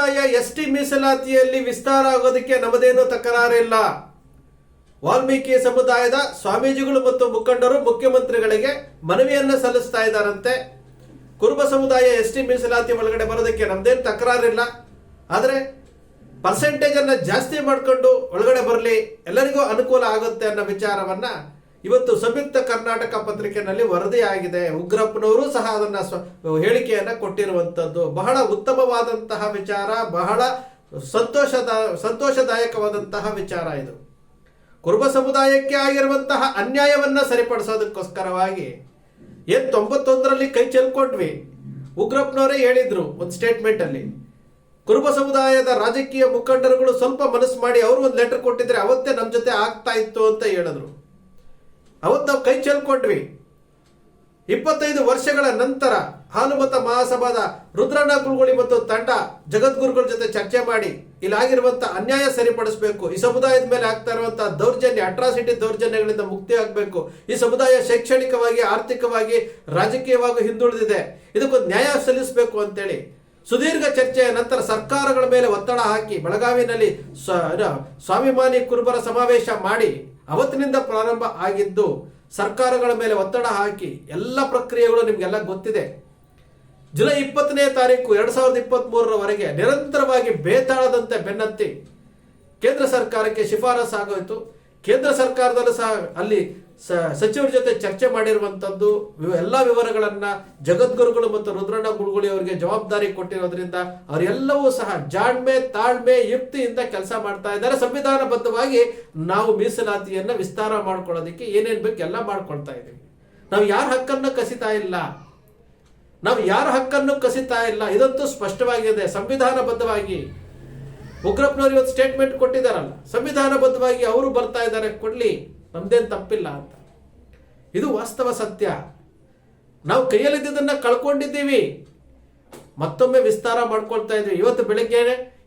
ಸಮುದಾಯ S T ಮೀಸಲಾತಿಯಲ್ಲಿ ವಿಸ್ತಾರ ಆಗೋದಕ್ಕೆ ನಮ್ಮದೇನು ತಕರಾರಿಲ್ಲ ವಾಲ್ಮೀಕಿ ಸಮುದಾಯದ ಸ್ವಾಮೀಜಿಗಳು ಮತ್ತು ಮುಖಂಡರು ಮುಖ್ಯಮಂತ್ರಿಗಳಿಗೆ ಮನವಿಯನ್ನ ಸಲ್ಲಿಸ್ತಾ ಇದ್ದಾರಂತೆ. ಕುರುಬ ಸಮುದಾಯ ಎಸ್ ಟಿ ಮೀಸಲಾತಿ ಒಳಗಡೆ ಬರೋದಕ್ಕೆ ನಮ್ದೇನು ತಕರಾರಿಲ್ಲ ಆದರೆ ಪರ್ಸೆಂಟೇಜ್ ಅನ್ನ ಜಾಸ್ತಿ ಮಾಡಿಕೊಂಡು ಒಳಗಡೆ ಬರಲಿ ಎಲ್ಲರಿಗೂ ಅನುಕೂಲ ಆಗುತ್ತೆ ಅನ್ನೋ ವಿಚಾರವನ್ನ ಇವತ್ತು ಸಂಯುಕ್ತ ಕರ್ನಾಟಕ ಪತ್ರಿಕೆಯಲ್ಲಿ ವರದಿಯಾಗಿದೆ. ಉಗ್ರಪ್ಪನವರು ಸಹ ಅದನ್ನ ಸ್ವ- ಹೇಳಿಕೆಯನ್ನ ಕೊಟ್ಟಿರುವಂತದ್ದು. ಬಹಳ ಉತ್ತಮವಾದಂತಹ ವಿಚಾರ, ಬಹಳ ಸಂತೋಷದ, ಸಂತೋಷದಾಯಕವಾದಂತಹ ವಿಚಾರ ಇದು. ಕುರುಬ ಸಮುದಾಯಕ್ಕೆ ಆಗಿರುವಂತಹ ಅನ್ಯಾಯವನ್ನ ಸರಿಪಡಿಸೋದಕ್ಕೋಸ್ಕರವಾಗಿ ಏನ್ ತೊಂಬತ್ತೊಂದರಲ್ಲಿ ಕೈ ಚೆಲ್ಕೊಂಡ್ವಿ. ಉಗ್ರಪ್ಪನವರೇ ಹೇಳಿದ್ರು ಒಂದು ಸ್ಟೇಟ್ಮೆಂಟ್ ಅಲ್ಲಿ ಕುರುಬ ಸಮುದಾಯದ ರಾಜಕೀಯ ಮುಖಂಡರುಗಳು ಸ್ವಲ್ಪ ಮನಸ್ಸು ಮಾಡಿ ಅವರು ಒಂದು ಲೆಟರ್ ಕೊಟ್ಟಿದ್ರೆ ಅವತ್ತೇ ನಮ್ಮ ಜೊತೆ ಆಗ್ತಾ ಇತ್ತು ಅಂತ ಹೇಳಿದ್ರು. ಅವತ್ತು ನಾವು ಕೈ ಚೆಲ್ಕೊಂಡ್ವಿ. ಇಪ್ಪತ್ತೈದು ವರ್ಷಗಳ ನಂತರ ಹಾನುಮತ ಮಹಾಸಭಾದ ರುದ್ರಣ್ಣ ಗುರುಗುಳಿ ಮತ್ತು ತಂಡ ಜಗದ್ಗುರುಗಳ ಜೊತೆ ಚರ್ಚೆ ಮಾಡಿ ಇಲ್ಲಾಗಿರುವಂತ ಅನ್ಯಾಯ ಸರಿಪಡಿಸಬೇಕು. ಈ ಸಮುದಾಯದ ಮೇಲೆ ಆಗ್ತಾ ಇರುವಂತಹ ದೌರ್ಜನ್ಯ ಅಟ್ರಾಸಿಟಿ ದೌರ್ಜನ್ಯಗಳಿಂದ ಮುಕ್ತಿ ಆಗಬೇಕು. ಈ ಸಮುದಾಯ ಶೈಕ್ಷಣಿಕವಾಗಿ, ಆರ್ಥಿಕವಾಗಿ, ರಾಜಕೀಯವಾಗಿ ಹಿಂದುಳಿದಿದೆ. ಇದಕ್ಕೊಂದು ನ್ಯಾಯ ಸಲ್ಲಿಸಬೇಕು ಅಂತೇಳಿ ಸುದೀರ್ಘ ಚರ್ಚೆಯ ನಂತರ ಸರ್ಕಾರಗಳ ಮೇಲೆ ಒತ್ತಡ ಹಾಕಿ ಬೆಳಗಾವಿನಲ್ಲಿ ಸ್ವ- ಸ್ವಾಭಿಮಾನಿ ಕುರುಬರ ಸಮಾವೇಶ ಮಾಡಿ ಅವತ್ತಿನಿಂದ ಪ್ರಾರಂಭ ಆಗಿದ್ದು ಸರ್ಕಾರಗಳ ಮೇಲೆ ಒತ್ತಡ ಹಾಕಿ ಎಲ್ಲ ಪ್ರಕ್ರಿಯೆಗಳು ನಿಮಗೆಲ್ಲ ಗೊತ್ತಿದೆ. ಜುಲೈ ಇಪ್ಪತ್ತನೇ ತಾರೀಕು ಎರಡ್ ಸಾವಿರದ ಇಪ್ಪತ್ತ್ ಮೂರರವರೆಗೆ ನಿರಂತರವಾಗಿ ಬೇತಾಳದಂತೆ ಬೆನ್ನತ್ತಿ ಕೇಂದ್ರ ಸರ್ಕಾರಕ್ಕೆ ಶಿಫಾರಸು ಆಗೋಯಿತು. ಕೇಂದ್ರ ಸರ್ಕಾರದಲ್ಲೂ ಸಹ ಅಲ್ಲಿ ಸಚಿವರ ಜೊತೆ ಚರ್ಚೆ ಮಾಡಿರುವಂತದ್ದು ಇವು ಎಲ್ಲ ವಿವರಗಳನ್ನ ಜಗದ್ಗುರುಗಳು ಮತ್ತು ರುದ್ರಣ್ಣ ಗುರುಗುಳಿ ಅವರಿಗೆ ಜವಾಬ್ದಾರಿ ಕೊಟ್ಟಿರೋದ್ರಿಂದ ಅವರೆಲ್ಲವೂ ಸಹ ಜಾಣ್ಮೆ, ತಾಳ್ಮೆ, ಯುಕ್ತಿಯಿಂದ ಕೆಲಸ ಮಾಡ್ತಾ ಇದ್ದಾರೆ. ಸಂವಿಧಾನಬದ್ಧವಾಗಿ ನಾವು ಮೀಸಲಾತಿಯನ್ನ ವಿಸ್ತಾರ ಮಾಡ್ಕೊಳ್ಳೋದಕ್ಕೆ ಏನೇನು ಬೇಕು ಎಲ್ಲ ಮಾಡ್ಕೊಳ್ತಾ ಇದ್ದೀವಿ. ನಾವು ಯಾರ ಹಕ್ಕನ್ನು ಕಸಿತಾ ಇಲ್ಲ? ನಾವು ಯಾರ ಹಕ್ಕನ್ನು ಕಸಿತಾ ಇಲ್ಲ? ಇದಂತೂ ಸ್ಪಷ್ಟವಾಗಿದೆ. ಸಂವಿಧಾನಬದ್ಧವಾಗಿ ಉಗ್ರಪ್ಪನವರು ಇವತ್ತು ಸ್ಟೇಟ್ಮೆಂಟ್ ಕೊಟ್ಟಿದ್ದಾರಲ್ಲ. ಸಂವಿಧಾನಬದ್ಧವಾಗಿ ಅವರು ಬರ್ತಾ ಇದ್ದಾರೆ, ಕೊಡ್ಲಿ. ನಮ್ದೇನ್ ತಪ್ಪಿಲ್ಲ ಅಂತ. ಇದು ವಾಸ್ತವ ಸತ್ಯ. ನಾವು ಕೈಯಲ್ಲಿದ್ದದನ್ನು ಕಳ್ಕೊಂಡಿದ್ದೀವಿ. ಮತ್ತೊಮ್ಮೆ ವಿಸ್ತಾರ ಮಾಡ್ಕೊಳ್ತಾ ಇದ್ವಿ. ಇವತ್ತು ಬೆಳಗ್ಗೆ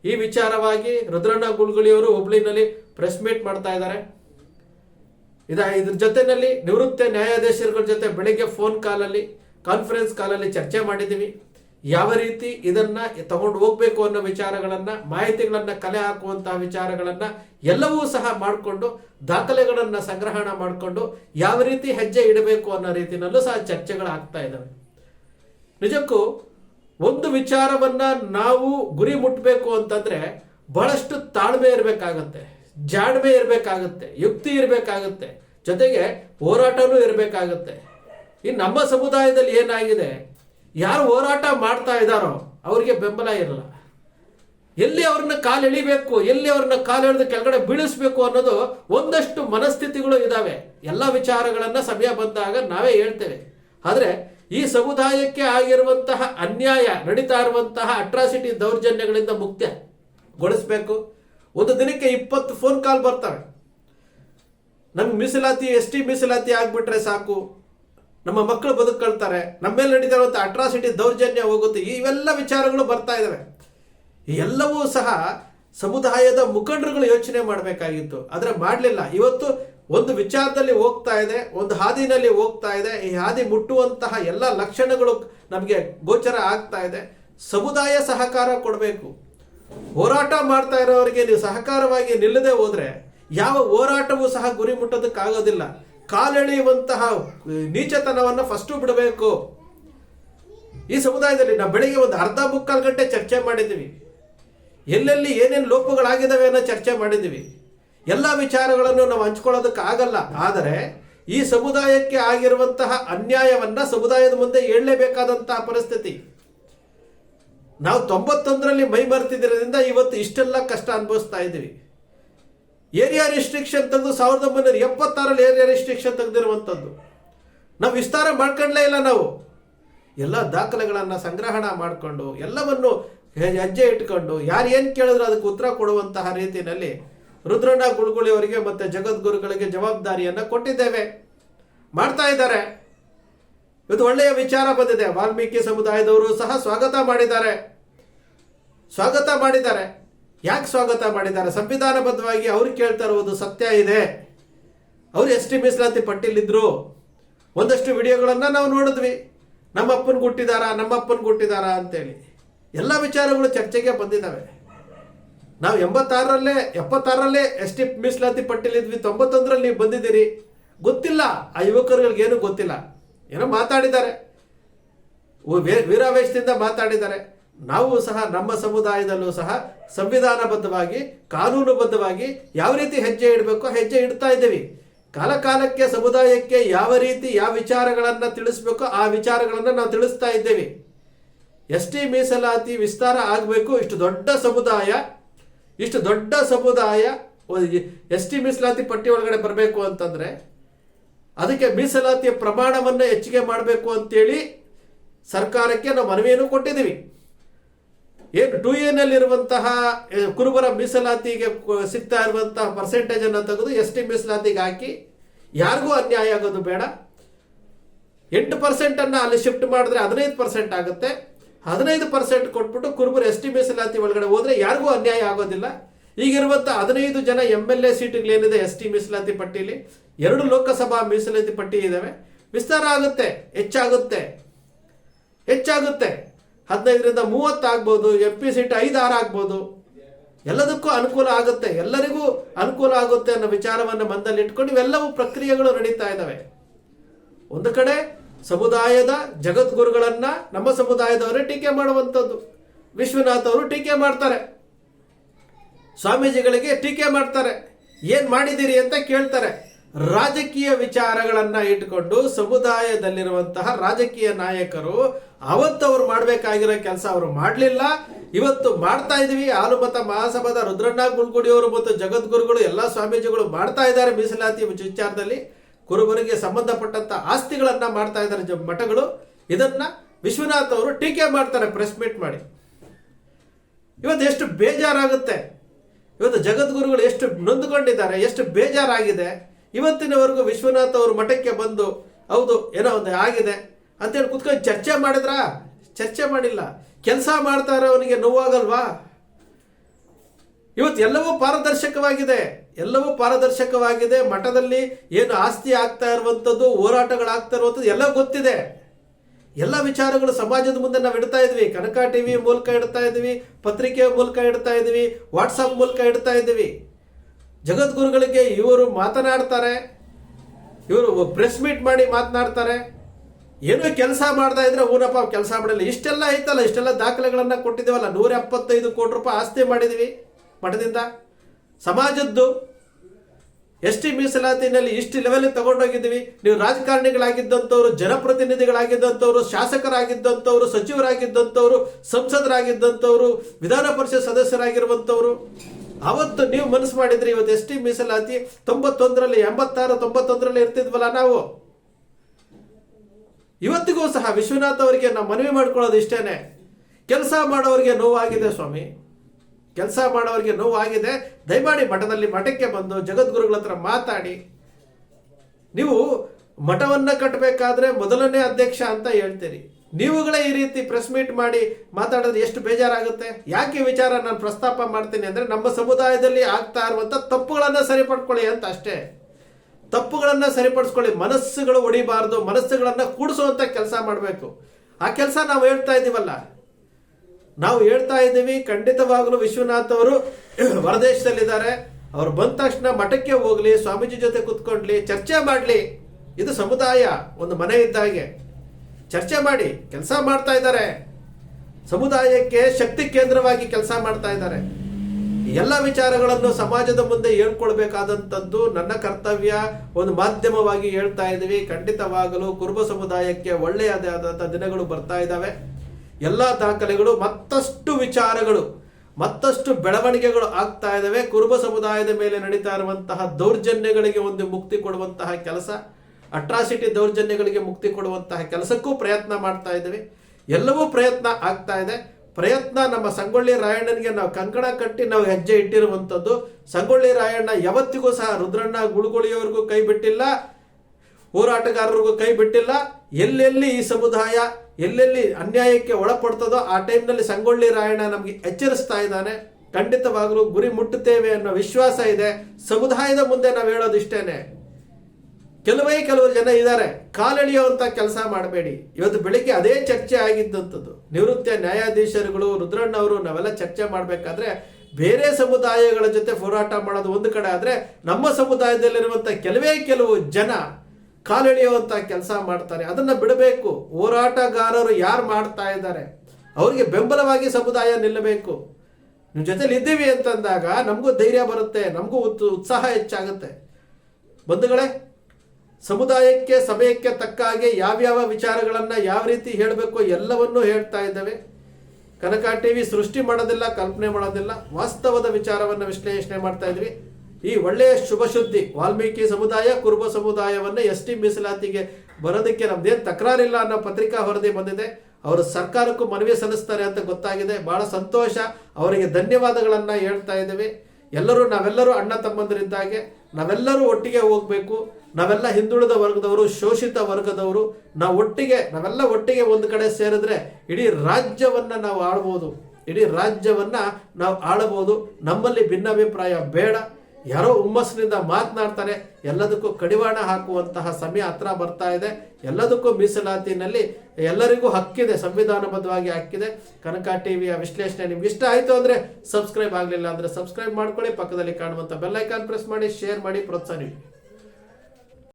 ಈ ವಿಚಾರವಾಗಿ ರುದ್ರಣ್ಣ ಗುಳ್ಗುಳಿಯವರು ಹುಬ್ಳಿನಲ್ಲಿ ಪ್ರೆಸ್ ಮೀಟ್ ಮಾಡ್ತಾ ಇದ್ದಾರೆ. ಇದ ಇದ್ರ ಜೊತೆಯಲ್ಲಿ ನಿವೃತ್ತ ನ್ಯಾಯಾಧೀಶರುಗಳ ಜೊತೆ ಬೆಳಗ್ಗೆ ಫೋನ್ ಕಾಲಲ್ಲಿ ಕಾನ್ಫರೆನ್ಸ್ ಕಾಲಲ್ಲಿ ಚರ್ಚೆ ಮಾಡಿದ್ದೀವಿ. ಯಾವ ರೀತಿ ಇದನ್ನ ತಗೊಂಡು ಹೋಗ್ಬೇಕು ಅನ್ನೋ ವಿಚಾರಗಳನ್ನ, ಮಾಹಿತಿಗಳನ್ನ ಕಲೆ ಹಾಕುವಂತಹ ವಿಚಾರಗಳನ್ನ ಎಲ್ಲವೂ ಸಹ ಮಾಡಿಕೊಂಡು, ದಾಖಲೆಗಳನ್ನ ಸಂಗ್ರಹಣ ಮಾಡಿಕೊಂಡು ಯಾವ ರೀತಿ ಹೆಜ್ಜೆ ಇಡಬೇಕು ಅನ್ನೋ ರೀತಿಯಲ್ಲೂ ಸಹ ಚರ್ಚೆಗಳಾಗ್ತಾ ಇದ್ದಾವೆ ನಿಜಕ್ಕೂ ಒಂದು ವಿಚಾರವನ್ನ ನಾವು ಗುರಿ ಮುಟ್ಟಬೇಕು ಅಂತಂದ್ರೆ ಬಹಳಷ್ಟು ತಾಳ್ಮೆ ಇರಬೇಕಾಗತ್ತೆ, ಜಾಣ್ಮೆ ಇರಬೇಕಾಗತ್ತೆ, ಯುಕ್ತಿ ಇರಬೇಕಾಗತ್ತೆ, ಜೊತೆಗೆ ಹೋರಾಟನೂ ಇರಬೇಕಾಗತ್ತೆ. ಈ ನಮ್ಮ ಸಮುದಾಯದಲ್ಲಿ ಏನಾಗಿದೆ? ಯಾರು ಹೋರಾಟ ಮಾಡ್ತಾ ಇದ್ದಾರೋ ಅವರಿಗೆ ಬೆಂಬಲ ಇರಲ್ಲ. ಎಲ್ಲಿ ಅವ್ರನ್ನ ಕಾಲು ಎಳಿಬೇಕು, ಎಲ್ಲಿ ಅವ್ರನ್ನ ಕಾಲು ಎಳೆದು ಕೆಳಗಡೆ ಬೀಳಿಸ್ಬೇಕು ಅನ್ನೋದು ಒಂದಷ್ಟು ಮನಸ್ಥಿತಿಗಳು ಇದಾವೆ. ಎಲ್ಲ ವಿಚಾರಗಳನ್ನು ಸಮಯ ಬಂದಾಗ ನಾವೇ ಹೇಳ್ತೇವೆ. ಆದರೆ ಈ ಸಮುದಾಯಕ್ಕೆ ಆಗಿರುವಂತಹ ಅನ್ಯಾಯ, ನಡೀತಾ ಇರುವಂತಹ ಅಟ್ರಾಸಿಟಿ ದೌರ್ಜನ್ಯಗಳಿಂದ ಮುಕ್ತಗೊಳಿಸಬೇಕು ಒಂದು ದಿನಕ್ಕೆ ಇಪ್ಪತ್ತು ಫೋನ್ ಕಾಲ್ ಬರ್ತವೆ. ನಮ್ಗೆ ಮೀಸಲಾತಿ, ಎಸ್ ಟಿ ಮೀಸಲಾತಿ ಆಗ್ಬಿಟ್ರೆ ಸಾಕು. ನಮ್ಮ ಮಕ್ಕಳು ಬದುಕೊಳ್ತಾರೆ, ನಮ್ಮ ಮೇಲೆ ನಡೀತಾ ಇರುವಂಥ ಅಟ್ರಾಸಿಟಿ ದೌರ್ಜನ್ಯ ಹೋಗುತ್ತೆ ಇವೆಲ್ಲ ವಿಚಾರಗಳು ಬರ್ತಾ ಇದ್ದಾವೆ ಎಲ್ಲವೂ ಸಹ ಸಮುದಾಯದ ಮುಖಂಡರುಗಳು ಯೋಚನೆ ಮಾಡಬೇಕಾಗಿತ್ತು. ಆದರೆ ಮಾಡಲಿಲ್ಲ. ಇವತ್ತು ಒಂದು ವಿಚಾರದಲ್ಲಿ ಹೋಗ್ತಾ ಇದೆ, ಒಂದು ಹಾದಿನಲ್ಲಿ ಹೋಗ್ತಾ ಇದೆ, ಈ ಹಾದಿ ಮುಟ್ಟುವಂತಹ ಎಲ್ಲ ಲಕ್ಷಣಗಳು ನಮಗೆ ಗೋಚರ ಆಗ್ತಾ ಇದೆ. ಸಮುದಾಯ ಸಹಕಾರ ಕೊಡಬೇಕು. ಹೋರಾಟ ಮಾಡ್ತಾ ಇರೋರಿಗೆ ನೀವು ಸಹಕಾರವಾಗಿ ನಿಲ್ಲದೆ ಹೋದ್ರೆ ಯಾವ ಹೋರಾಟವೂ ಸಹ ಗುರಿ ಮುಟ್ಟೋದಕ್ಕಾಗೋದಿಲ್ಲ. ಕಾಲೆಳೆಯುವಂತಹ ನೀಚತನವನ್ನು ಫಸ್ಟು ಬಿಡಬೇಕು. ಈ ಸಮುದಾಯದಲ್ಲಿ ನಾವು ಬೆಳಿಗ್ಗೆ ಒಂದು ಅರ್ಧ ಮುಕ್ಕಾಲು ಗಂಟೆ ಚರ್ಚೆ ಮಾಡಿದ್ದೀವಿ. ಎಲ್ಲೆಲ್ಲಿ ಏನೇನು ಲೋಪಗಳಾಗಿದ್ದಾವೆ ಅನ್ನೋ ಚರ್ಚೆ ಮಾಡಿದ್ದೀವಿ. ಎಲ್ಲ ವಿಚಾರಗಳನ್ನು ನಾವು ಹಂಚ್ಕೊಳ್ಳೋದಕ್ಕೆ ಆಗಲ್ಲ. ಆದರೆ, ಈ ಸಮುದಾಯಕ್ಕೆ ಆಗಿರುವಂತಹ ಅನ್ಯಾಯವನ್ನ ಸಮುದಾಯದ ಮುಂದೆ ಹೇಳಲೇಬೇಕಾದಂತಹ ಪರಿಸ್ಥಿತಿ. ನಾವು ತೊಂಬತ್ತೊಂದರಲ್ಲಿ ಮೈ ಮರೆತಿದ್ದರಿಂದ ಇವತ್ತು ಇಷ್ಟೆಲ್ಲ ಕಷ್ಟ ಅನುಭವಿಸ್ತಾ ಇದ್ದೀವಿ. ಏರಿಯಾ ರಿಸ್ಟ್ರಿಕ್ಷನ್ ತೆಗೆದು ಸಾವಿರದ ಒಂಬೈನೂರ ಎಪ್ಪತ್ತಾರಲ್ಲಿ ಏರಿಯಾ ರಿಸ್ಟ್ರಿಕ್ಷನ್ ತೆಗೆದಿರುವಂಥದ್ದು. ನಾವು ವಿಸ್ತಾರ ಮಾಡ್ಕೊಂಡ್ಲೇ ಇಲ್ಲ ನಾವು. ಎಲ್ಲ ದಾಖಲೆಗಳನ್ನು ಸಂಗ್ರಹಣ ಮಾಡಿಕೊಂಡು, ಎಲ್ಲವನ್ನು ಹೆಜ್ಜೆ ಇಟ್ಕೊಂಡು, ಯಾರು ಏನು ಕೇಳಿದ್ರು ಅದಕ್ಕೆ ಉತ್ತರ ಕೊಡುವಂತಹ ರೀತಿಯಲ್ಲಿ ರುದ್ರಣ್ಣ ಗುಳುಗುಳಿ ಅವರಿಗೆ ಮತ್ತೆ ಜಗದ್ಗುರುಗಳಿಗೆ ಜವಾಬ್ದಾರಿಯನ್ನು ಕೊಟ್ಟಿದ್ದೇವೆ. ಮಾಡ್ತಾ ಇದ್ದಾರೆ. ಇದು ಒಳ್ಳೆಯ ವಿಚಾರ ಬಂದಿದೆ. ವಾಲ್ಮೀಕಿ ಸಮುದಾಯದವರು ಸಹ ಸ್ವಾಗತ ಮಾಡಿದ್ದಾರೆ. ಸ್ವಾಗತ ಮಾಡಿದ್ದಾರೆ. ಯಾಕೆ ಸ್ವಾಗತ ಮಾಡಿದ್ದಾರೆ? ಸಂವಿಧಾನಬದ್ಧವಾಗಿ ಅವ್ರು ಕೇಳ್ತಾ ಇರುವುದು ಸತ್ಯ ಇದೆ. ಅವ್ರು ಎಸ್ ಟಿ ಮೀಸಲಾತಿ ಪಟ್ಟಿಲಿದ್ರು ಒಂದಷ್ಟು ವಿಡಿಯೋಗಳನ್ನ ನಾವು ನೋಡಿದ್ವಿ. ನಮ್ಮ ಅಪ್ಪನ್ ಗುಟ್ಟಿದಾರ ನಮ್ಮ ಅಪ್ಪನ್ ಗುಟ್ಟಿದಾರ ಅಂತೇಳಿ. ಎಲ್ಲ ವಿಚಾರಗಳು ಚರ್ಚೆಗೆ ಬಂದಿದ್ದಾವೆ. ನಾವು ಎಂಬತ್ತಾರರಲ್ಲೇ, ಎಪ್ಪತ್ತಾರರಲ್ಲೇ ಎಸ್ ಟಿ ಮೀಸಲಾತಿ ಪಟ್ಟಿಲಿದ್ವಿ ತೊಂಬತ್ತೊಂದರಲ್ಲಿ ನೀವು ಬಂದಿದ್ದೀರಿ. ಗೊತ್ತಿಲ್ಲ. ಆ ಯುವಕರುಗಳಿಗೇನು ಗೊತ್ತಿಲ್ಲ. ಏನೋ ಮಾತಾಡಿದ್ದಾರೆ. ವೀರಾವೇಶದಿಂದ ಮಾತಾಡಿದ್ದಾರೆ. ನಾವು ಸಹ ನಮ್ಮ ಸಮುದಾಯದಲ್ಲೂ ಸಹ ಸಂವಿಧಾನಬದ್ಧವಾಗಿ, ಕಾನೂನುಬದ್ಧವಾಗಿ ಯಾವ ರೀತಿ ಹೆಜ್ಜೆ ಇಡಬೇಕು ಹೆಜ್ಜೆ ಇಡ್ತಾ ಇದ್ದೀವಿ. ಕಾಲಕಾಲಕ್ಕೆ ಸಮುದಾಯಕ್ಕೆ ಯಾವ ರೀತಿ ಯಾವ ವಿಚಾರಗಳನ್ನು ತಿಳಿಸ್ಬೇಕೋ ಆ ವಿಚಾರಗಳನ್ನು ನಾವು ತಿಳಿಸ್ತಾ ಇದ್ದೇವೆ. ಎಸ್ ಟಿ ಮೀಸಲಾತಿ ವಿಸ್ತಾರ ಆಗಬೇಕು. ಇಷ್ಟು ದೊಡ್ಡ ಸಮುದಾಯ, ಇಷ್ಟು ದೊಡ್ಡ ಸಮುದಾಯ ಎಸ್ ಟಿ ಮೀಸಲಾತಿ ಪಟ್ಟಿ ಒಳಗಡೆ ಬರಬೇಕು ಅಂತಂದರೆ ಅದಕ್ಕೆ ಮೀಸಲಾತಿಯ ಪ್ರಮಾಣವನ್ನು ಹೆಚ್ಚಿಗೆ ಮಾಡಬೇಕು ಅಂತೇಳಿ ಸರ್ಕಾರಕ್ಕೆ ನಾವು ಮನವಿಯನ್ನು ಕೊಟ್ಟಿದ್ದೀವಿ. ಏನು ಟು ಎನಲ್ಲಿರುವಂತಹ ಕುರುಬರ ಮೀಸಲಾತಿಗೆ ಸಿಗ್ತಾ ಇರುವಂತಹ ಪರ್ಸೆಂಟೇಜ್ ಅನ್ನು ತೆಗೆದು ಎಸ್ ಟಿ ಮೀಸಲಾತಿಗೆ ಹಾಕಿ, ಯಾರಿಗೂ ಅನ್ಯಾಯ ಆಗೋದು ಬೇಡ. ಎಂಟು ಪರ್ಸೆಂಟನ್ನು ಅಲ್ಲಿ ಶಿಫ್ಟ್ ಮಾಡಿದ್ರೆ ಹದಿನೈದು ಪರ್ಸೆಂಟ್ ಆಗುತ್ತೆ. ಹದಿನೈದು ಪರ್ಸೆಂಟ್ ಕೊಟ್ಬಿಟ್ಟು ಕುರುಬರು ಎಸ್ ಟಿ ಮೀಸಲಾತಿ ಒಳಗಡೆ ಹೋದ್ರೆ ಯಾರಿಗೂ ಅನ್ಯಾಯ ಆಗೋದಿಲ್ಲ. ಈಗಿರುವಂತ ಹದಿನೈದು ಜನ ಎಂ ಎಲ್ ಎ ಸೀಟ್ಗಳೇನಿದೆ ಎಸ್ ಟಿ ಮೀಸಲಾತಿ ಪಟ್ಟಿಲಿ, ಎರಡು ಲೋಕಸಭಾ ಮೀಸಲಾತಿ ಪಟ್ಟಿ ಇದಾವೆ. ವಿಸ್ತಾರ ಆಗುತ್ತೆ, ಹೆಚ್ಚಾಗುತ್ತೆ ಹೆಚ್ಚಾಗುತ್ತೆ. ಹದಿನೈದರಿಂದ ಮೂವತ್ತು ಆಗ್ಬೋದು ಎಂ ಪಿ ಸೀಟ್ ಐದು ಆರು ಆಗ್ಬೋದು. ಎಲ್ಲದಕ್ಕೂ ಅನುಕೂಲ ಆಗುತ್ತೆ. ಎಲ್ಲರಿಗೂ ಅನುಕೂಲ ಆಗುತ್ತೆ ಅನ್ನೋ ವಿಚಾರವನ್ನು ಮನದಲ್ಲಿ ಇಟ್ಕೊಂಡು ಇವೆಲ್ಲವೂ ಪ್ರಕ್ರಿಯೆಗಳು ನಡೀತಾ ಇದ್ದಾವೆ. ಒಂದು ಕಡೆ ಸಮುದಾಯದ ಜಗದ್ಗುರುಗಳನ್ನ ನಮ್ಮ ಸಮುದಾಯದವರೇ ಟೀಕೆ ಮಾಡುವಂಥದ್ದು. ವಿಶ್ವನಾಥ್ ಅವರು ಟೀಕೆ ಮಾಡ್ತಾರೆ. ಸ್ವಾಮೀಜಿಗಳಿಗೆ ಟೀಕೆ ಮಾಡ್ತಾರೆ. ಏನ್ ಮಾಡಿದಿರಿ ಅಂತ ಕೇಳ್ತಾರೆ. ರಾಜಕೀಯ ವಿಚಾರಗಳನ್ನ ಇಟ್ಕೊಂಡು ಸಮುದಾಯದಲ್ಲಿರುವಂತಹ ರಾಜಕೀಯ ನಾಯಕರು ಅವತ್ತು ಅವ್ರು ಮಾಡಬೇಕಾಗಿರೋ ಕೆಲಸ ಅವರು ಮಾಡಲಿಲ್ಲ. ಇವತ್ತು ಮಾಡ್ತಾ ಇದೀವಿ. ಆಲುಮತ ಮಹಾಸಭಾದ ರುದ್ರಣ್ಣ ಗುಳ್ಗುಡಿಯವರು ಮತ್ತು ಜಗದ್ಗುರುಗಳು, ಎಲ್ಲ ಸ್ವಾಮೀಜಿಗಳು ಮಾಡ್ತಾ ಇದ್ದಾರೆ ಮೀಸಲಾತಿ ವಿಚಾರದಲ್ಲಿ. ಕುರುಬರಿಗೆ ಸಂಬಂಧಪಟ್ಟಂತ ಆಸ್ತಿಗಳನ್ನ ಮಾಡ್ತಾ ಇದ್ದಾರೆ ಜ- ಮಠಗಳು. ಇದನ್ನ ವಿಶ್ವನಾಥ್ ಅವರು ಟೀಕೆ ಮಾಡ್ತಾರೆ, ಪ್ರೆಸ್ ಮೀಟ್ ಮಾಡಿ. ಇವತ್ತು ಎಷ್ಟು ಬೇಜಾರಾಗುತ್ತೆ. ಇವತ್ತು ಜಗದ್ಗುರುಗಳು ಎಷ್ಟು ನೊಂದುಕೊಂಡಿದ್ದಾರೆ, ಎಷ್ಟು ಬೇಜಾರಾಗಿದೆ. ಇವತ್ತಿನವರೆಗೂ ವಿಶ್ವನಾಥ್ ಅವರು ಮಠಕ್ಕೆ ಬಂದು, ಹೌದು, ಏನೋ ಒಂದು ಆಗಿದೆ. ಅಂತೇಳಿ ಕುತ್ಕೊಂಡು ಚರ್ಚೆ ಮಾಡಿದ್ರಾ? ಚರ್ಚೆ ಮಾಡಿಲ್ಲ. ಕೆಲಸ ಮಾಡ್ತಾ ಇರೋವನಿಗೆ ನೋವಾಗಲ್ವಾ? ಇವತ್ತು ಎಲ್ಲವೂ ಪಾರದರ್ಶಕವಾಗಿದೆ. ಎಲ್ಲವೂ ಪಾರದರ್ಶಕವಾಗಿದೆ. ಮಠದಲ್ಲಿ ಏನು ಆಸ್ತಿ ಆಗ್ತಾ ಇರುವಂಥದ್ದು, ಹೋರಾಟಗಳಾಗ್ತಾ ಇರುವಂಥದ್ದು ಎಲ್ಲ ಗೊತ್ತಿದೆ. ಎಲ್ಲ ವಿಚಾರಗಳು ಸಮಾಜದ ಮುಂದೆ ನಾವು ಇಡ್ತಾ ಇದ್ವಿ. ಕನಕ ಟಿವಿ ಮೂಲಕ ಇಡ್ತಾ ಇದ್ವಿ ಪತ್ರಿಕೆ ಮೂಲಕ ಇಡ್ತಾ ಇದ್ವಿ ವಾಟ್ಸಪ್ ಮೂಲಕ ಇಡ್ತಾ ಇದ್ವಿ. ಜಗದ್ಗುರುಗಳಿಗೆ ಇವರು ಮಾತನಾಡ್ತಾರೆ. ಇವರು ಪ್ರೆಸ್ ಮೀಟ್ ಮಾಡಿ ಮಾತನಾಡ್ತಾರೆ. ಏನೋ ಕೆಲಸ ಮಾಡ್ತಾ ಇದ್ರೆ ಊನಪ್ಪ ಕೆಲಸ ಮಾಡಲಿಲ್ಲ ಇಷ್ಟೆಲ್ಲ ಐತಲ್ಲ ಇಷ್ಟೆಲ್ಲ ದಾಖಲೆಗಳನ್ನ ಕೊಟ್ಟಿದ್ದೇವಲ್ಲ ನೂರ ಎಪ್ಪತ್ತೈದು ಕೋಟಿ ರೂಪಾಯಿ ಆಸ್ತಿ ಮಾಡಿದೀವಿ ಮಠದಿಂದ ಸಮಾಜದ್ದು ಎಸ್ ಟಿ ಮೀಸಲಾತಿನಲ್ಲಿ ಇಷ್ಟು ಲೆವೆಲ್ ತಗೊಂಡೋಗಿದ್ದೀವಿ. ನೀವು ರಾಜಕಾರಣಿಗಳಾಗಿದ್ದಂಥವ್ರು, ಜನಪ್ರತಿನಿಧಿಗಳಾಗಿದ್ದಂಥವ್ರು, ಶಾಸಕರಾಗಿದ್ದಂಥವ್ರು, ಸಚಿವರಾಗಿದ್ದಂಥವ್ರು, ಸಂಸದರಾಗಿದ್ದಂಥವ್ರು, ವಿಧಾನ ಪರಿಷತ್ ಸದಸ್ಯರಾಗಿರುವಂಥವ್ರು, ಅವತ್ತು ನೀವು ಮನಸ್ಸು ಮಾಡಿದ್ರಿ ಇವತ್ತು ಎಸ್ ಟಿ ಮೀಸಲಾತಿ ತೊಂಬತ್ತೊಂದರಲ್ಲಿ, ಎಂಬತ್ತಾರು ತೊಂಬತ್ತೊಂದರಲ್ಲಿ ಇರ್ತಿದ್ವಲ್ಲ ನಾವು. ಇವತ್ತಿಗೂ ಸಹ ವಿಶ್ವನಾಥ್ ಅವರಿಗೆ ನಾವು ಮನವಿ ಮಾಡ್ಕೊಳ್ಳೋದು ಇಷ್ಟೇನೆ. ಕೆಲಸ ಮಾಡೋರಿಗೆ ನೋವಾಗಿದೆ ಸ್ವಾಮಿ. ಕೆಲಸ ಮಾಡೋರಿಗೆ ನೋವಾಗಿದೆ. ದಯಮಾಡಿ ಮಠದಲ್ಲಿ ಮಠಕ್ಕೆ ಬಂದು ಜಗದ್ಗುರುಗಳ ಹತ್ರ ಮಾತಾಡಿ. ನೀವು ಮಠವನ್ನ ಕಟ್ಟಬೇಕಾದ್ರೆ ಮೊದಲನೇ ಅಧ್ಯಕ್ಷ ಅಂತ ಹೇಳ್ತೀರಿ. ನೀವುಗಳೇ ಈ ರೀತಿ ಪ್ರೆಸ್ ಮೀಟ್ ಮಾಡಿ ಮಾತಾಡೋದು ಎಷ್ಟು ಬೇಜಾರಾಗುತ್ತೆ? ಯಾಕೆ ವಿಚಾರ ನಾನು ಪ್ರಸ್ತಾಪ ಮಾಡ್ತೀನಿ ಅಂದ್ರೆ ನಮ್ಮ ಸಮುದಾಯದಲ್ಲಿ ಆಗ್ತಾ ಇರುವಂತ ತಪ್ಪುಗಳನ್ನು ಸರಿಪಡ್ಕೊಳ್ಳಿ ಅಂತ ಅಷ್ಟೇ. ತಪ್ಪುಗಳನ್ನ ಸರಿಪಡಿಸ್ಕೊಳ್ಳಿ, ಮನಸ್ಸುಗಳು ಹೊಡಿಬಾರ್ದು ಮನಸ್ಸುಗಳನ್ನು ಕೂಡಿಸುವಂತ ಕೆಲಸ ಮಾಡಬೇಕು. ಆ ಕೆಲಸ ನಾವು ಹೇಳ್ತಾ ಇದ್ದೀವಲ್ಲ? ನಾವು ಹೇಳ್ತಾ ಇದ್ದೀವಿ, ಖಂಡಿತವಾಗಲೂ ವಿಶ್ವನಾಥ್ ಅವರು ಹೊರದೇಶದಲ್ಲಿದ್ದಾರೆ. ಅವ್ರು ಬಂದ ತಕ್ಷಣ ಮಠಕ್ಕೆ ಹೋಗ್ಲಿ, ಸ್ವಾಮೀಜಿ ಜೊತೆ ಕುತ್ಕೊಂಡ್ಲಿ, ಚರ್ಚೆ ಮಾಡಲಿ. ಇದು ಸಮುದಾಯ, ಒಂದು ಮನೆ ಇದ್ದಾಗೆ ಚರ್ಚೆ ಮಾಡಿ, ಕೆಲಸ ಮಾಡ್ತಾ ಇದ್ದಾರೆ. ಸಮುದಾಯಕ್ಕೆ ಶಕ್ತಿ ಕೇಂದ್ರವಾಗಿ ಕೆಲಸ ಮಾಡ್ತಾ ಇದ್ದಾರೆ. ಎಲ್ಲ ವಿಚಾರಗಳನ್ನು ಸಮಾಜದ ಮುಂದೆ ಹೇಳ್ಕೊಳ್ಬೇಕಾದಂಥದ್ದು ನನ್ನ ಕರ್ತವ್ಯ ಒಂದು ಮಾಧ್ಯಮವಾಗಿ ಹೇಳ್ತಾ ಇದ್ದೀವಿ. ಖಂಡಿತವಾಗಲು ಕುರುಬ ಸಮುದಾಯಕ್ಕೆ ಒಳ್ಳೆಯದಾದಂಥ ದಿನಗಳು ಬರ್ತಾ ಇದ್ದಾವೆ. ಎಲ್ಲ ದಾಖಲೆಗಳು, ಮತ್ತಷ್ಟು ವಿಚಾರಗಳು, ಮತ್ತಷ್ಟು ಬೆಳವಣಿಗೆಗಳು ಆಗ್ತಾ ಇದ್ದಾವೆ. ಕುರುಬ ಸಮುದಾಯದ ಮೇಲೆ ನಡೀತಾ ಇರುವಂತಹ ದೌರ್ಜನ್ಯಗಳಿಗೆ ಒಂದು ಮುಕ್ತಿ ಕೊಡುವಂತಹ ಕೆಲಸ, ಅಟ್ರಾಸಿಟಿ ದೌರ್ಜನ್ಯಗಳಿಗೆ ಮುಕ್ತಿ ಕೊಡುವಂತಹ ಕೆಲಸಕ್ಕೂ ಪ್ರಯತ್ನ ಮಾಡ್ತಾ ಇದ್ದೀವಿ. ಎಲ್ಲವೂ ಪ್ರಯತ್ನ ಆಗ್ತಾ ಇದೆ. ಪ್ರಯತ್ನ ನಮ್ಮ ಸಂಗೊಳ್ಳಿ ರಾಯಣ್ಣನಿಗೆ ನಾವು ಕಂಕಣ ಕಟ್ಟಿ ನಾವು ಹೆಜ್ಜೆ ಇಟ್ಟಿರುವಂಥದ್ದು. ಸಂಗೊಳ್ಳಿ ರಾಯಣ್ಣ ಯಾವತ್ತಿಗೂ ಸಹ ರುದ್ರಣ್ಣ ಗುಳುಗುಳಿಯವರಿಗೂ ಕೈ ಬಿಟ್ಟಿಲ್ಲ, ಹೋರಾಟಗಾರರಿಗೂ ಕೈ ಬಿಟ್ಟಿಲ್ಲ. ಎಲ್ಲೆಲ್ಲಿ ಈ ಸಮುದಾಯ, ಎಲ್ಲೆಲ್ಲಿ ಅನ್ಯಾಯಕ್ಕೆ ಒಳಪಡ್ತದೋ ಆ ಟೈಮ್ನಲ್ಲಿ ಸಂಗೊಳ್ಳಿ ರಾಯಣ್ಣ ನಮಗೆ ಎಚ್ಚರಿಸ್ತಾ ಇದ್ದಾನೆ. ಖಂಡಿತವಾಗಲೂ ಗುರಿ ಮುಟ್ಟುತ್ತೇವೆ ಅನ್ನೋ ವಿಶ್ವಾಸ ಇದೆ. ಸಮುದಾಯದ ಮುಂದೆ ನಾವು ಹೇಳೋದು ಇಷ್ಟೇನೆ ಕೆಲವೇ ಕೆಲವು ಜನ ಇದ್ದಾರೆ ಕಾಲೆಳೆಯುವಂಥ ಕೆಲಸ ಮಾಡಬೇಡಿ. ಇವತ್ತು ಬೆಳಿಗ್ಗೆ ಅದೇ ಚರ್ಚೆ ಆಗಿದ್ದಂಥದ್ದು. ನಿವೃತ್ತ ನ್ಯಾಯಾಧೀಶರುಗಳು ರುದ್ರಣ್ಣ ಅವರು ನಾವೆಲ್ಲ ಚರ್ಚೆ ಮಾಡಬೇಕಾದ್ರೆ, ಬೇರೆ ಸಮುದಾಯಗಳ ಜೊತೆ ಹೋರಾಟ ಮಾಡೋದು ಒಂದು ಕಡೆ ಆದರೆ, ನಮ್ಮ ಸಮುದಾಯದಲ್ಲಿರುವಂಥ ಕೆಲವೇ ಕೆಲವು ಜನ ಕಾಲೆಳೆಯುವಂಥ ಕೆಲಸ ಮಾಡ್ತಾರೆ. ಅದನ್ನ ಬಿಡಬೇಕು. ಹೋರಾಟಗಾರರು ಯಾರು ಮಾಡ್ತಾ ಇದ್ದಾರೆ? ಅವರಿಗೆ ಬೆಂಬಲವಾಗಿ ಸಮುದಾಯ ನಿಲ್ಲಬೇಕು. ನಿಮ್ಮ ಜೊತೆಲಿ ಇದ್ದೀವಿ ಅಂತಂದಾಗ ನಮಗೂ ಧೈರ್ಯ ಬರುತ್ತೆ, ನಮಗೂ ಉತ್, ಉತ್ಸಾಹ ಹೆಚ್ಚಾಗುತ್ತೆ. ಬಂಧುಗಳೇ ಸಮುದಾಯಕ್ಕೆ ಸಮಯಕ್ಕೆ ತಕ್ಕ ಹಾಗೆ ಯಾವ್ಯಾವ ವಿಚಾರಗಳನ್ನು ಯಾವ ರೀತಿ ಹೇಳಬೇಕು ಎಲ್ಲವನ್ನೂ ಹೇಳ್ತಾ ಇದ್ದೇವೆ. ಕನಕ ಟಿವಿ ಸೃಷ್ಟಿ ಮಾಡೋದಿಲ್ಲ, ಕಲ್ಪನೆ ಮಾಡೋದಿಲ್ಲ. ವಾಸ್ತವದ ವಿಚಾರವನ್ನು ವಿಶ್ಲೇಷಣೆ ಮಾಡ್ತಾ ಇದ್ವಿ. ಈ ಒಳ್ಳೆಯ ಶುಭ ಶುದ್ಧಿ, ವಾಲ್ಮೀಕಿ ಸಮುದಾಯ, ಕುರುಬ ಸಮುದಾಯವನ್ನು ಎಸ್ ಟಿ ಮೀಸಲಾತಿಗೆ ಬರೋದಕ್ಕೆ ನಮ್ದೇನು ತಕರಾರಿಲ್ಲ ಅನ್ನೋ ಪತ್ರಿಕಾ ವರದಿ ಬಂದಿದೆ. ಅವರು ಸರ್ಕಾರಕ್ಕೂ ಮನವಿ ಸಲ್ಲಿಸ್ತಾರೆ ಅಂತ ಗೊತ್ತಾಗಿದೆ. ಬಹಳ ಸಂತೋಷ. ಅವರಿಗೆ ಧನ್ಯವಾದಗಳನ್ನು ಹೇಳ್ತಾ ಇದ್ದೇವೆ. ಎಲ್ಲರೂ, ನಾವೆಲ್ಲರೂ ಅಣ್ಣ ತಮ್ಮಂದರಿದ್ದಾಗೆ. ನಾವೆಲ್ಲರೂ ಒಟ್ಟಿಗೆ ಹೋಗ್ಬೇಕು. ನಾವೆಲ್ಲ ಹಿಂದುಳಿದ ವರ್ಗದವರು, ಶೋಷಿತ ವರ್ಗದವರು, ನಾವು ಒಟ್ಟಿಗೆ, ನಾವೆಲ್ಲ ಒಟ್ಟಿಗೆ ಒಂದು ಕಡೆ ಸೇರಿದ್ರೆ ಇಡೀ ರಾಜ್ಯವನ್ನ ನಾವು ಆಳ್ಬೋದು. ಇಡೀ ರಾಜ್ಯವನ್ನ ನಾವು ಆಳಬಹುದು ನಮ್ಮಲ್ಲಿ ಭಿನ್ನಾಭಿಪ್ರಾಯ ಬೇಡ. ಯಾರೋ ಹುಮ್ಮಸ್ಸಿನಿಂದ ಮಾತನಾಡ್ತಾರೆ ಎಲ್ಲದಕ್ಕೂ ಕಡಿವಾಣ ಹಾಕುವಂತಹ ಸಮಯ ಹತ್ರ ಬರ್ತಾ ಇದೆ. ಎಲ್ಲದಕ್ಕೂ ಮೀಸಲಾತಿನಲ್ಲಿ ಎಲ್ಲರಿಗೂ ಹಕ್ಕಿದೆ, ಸಂವಿಧಾನಬದ್ಧವಾಗಿ ಹಕ್ಕಿದೆ. ಕನಕ ಟಿವಿಯ ವಿಶ್ಲೇಷಣೆ ನಿಮ್ಗೆ ಇಷ್ಟ ಆಯಿತು ಅಂದರೆ ಸಬ್ಸ್ಕ್ರೈಬ್ ಆಗಲಿಲ್ಲ ಅಂದರೆ ಸಬ್ಸ್ಕ್ರೈಬ್ ಮಾಡ್ಕೊಳ್ಳಿ. ಪಕ್ಕದಲ್ಲಿ ಕಾಣುವಂಥ ಬೆಲ್ಲೈಕಾನ್ ಪ್ರೆಸ್ ಮಾಡಿ, ಶೇರ್ ಮಾಡಿ ಪ್ರೋತ್ಸಾಹ ನೀಡಿ